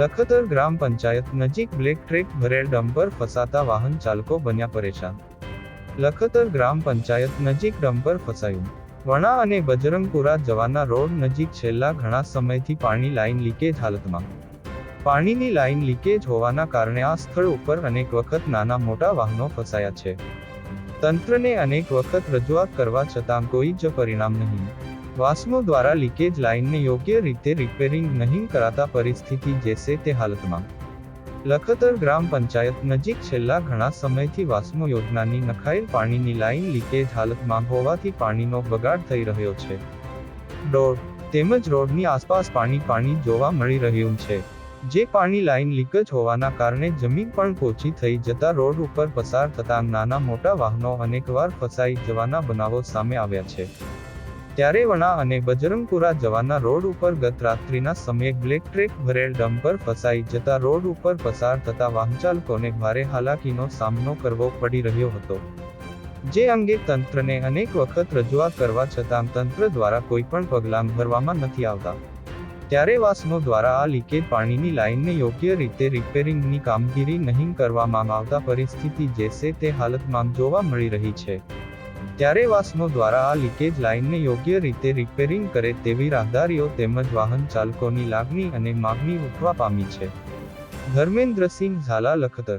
લખતર ગ્રામ પંચાયત નજીક black track ભરેલ ડમ્પર ફસાતા વાહન ચાલકો બન્યા પરેશાન. લખતર ગ્રામ પંચાયત નજીક ડમ્પર ફસાયું. વણા અને બજરંગપુરા જવાના રોડ નજીક છેલ્લા ઘણા સમયથી પાણી લાઇન લીકેજ હાલતમાં. પાણીની લાઇન લીકેજ હોવાના કારણે આ સ્થળ ઉપર અનેક વખત નાના મોટા વાહનો ફસાયા છે. તંત્રને અનેક વખત રજૂઆત કરવા છતાં કોઈ જ પરિણામ નહીં. વાસ્મો દ્વારા લીકેજ લાઇનને યોગ્ય રીતે રિપેરિંગ નહીં કરાતા પરિસ્થિતિ જેસે તે હાલતમાં. લખતર ગ્રામ પંચાયત નજીક છેલ્લા ઘણા સમયથી વાસ્મો યોજનાની નખાયેલ પાણીની લાઇન લીકેજ હાલતમાં હોવાથી પાણીનો બગાડ થઈ રહ્યો છે. ડોર તેમજ રોડની આસપાસ પાણી પાણી જોવા મળી રહ્યું છે. જે પાણી લાઇન લીકેજ હોવાના કારણે જમીન પણ પોચી થઈ જતા રોડ ઉપર પસાર થતા નાના મોટા વાહનો અનેકવાર ફસાઈ જવાના બનાવો સામે આવ્યા છે. ત્યારે વણા અને બજરંગપુરા જવાના રોડ ઉપર ગત રાત્રિના સમયે બ્લેક ટ્રેક ભરેલ ડમ્પર ફસાઈ જતા રોડ ઉપર પસાર થતા વાહનચાલકોને ભારે હાલાકીનો સામનો કરવો પડી રહ્યો હતો. જે અંગે તંત્રને અનેક વખત રજૂઆત કરવા છતાં તંત્ર દ્વારા કોઈ પણ પગલાં ભરવામાં નથી આવતા. ત્યારે વાસનો દ્વારા આ લીકેજ પાણીની લાઇનને યોગ્ય રીતે રિપેરિંગની કામગીરી નહીં કરવામાં આવતા પરિસ્થિતિ જેસે તે હાલતમાં જોવા મળી રહી છે. ત્યારે વાસનો દ્વારા આ લીકેજ લાઇનને યોગ્ય રીતે રિપેરિંગ કરે તેવી રાહદારીઓ તેમજ વાહન ચાલકોની લાગણી અને માગણી ઉઠવા પામી છે. ધર્મેન્દ્રસિંહ ઝાલા લખતર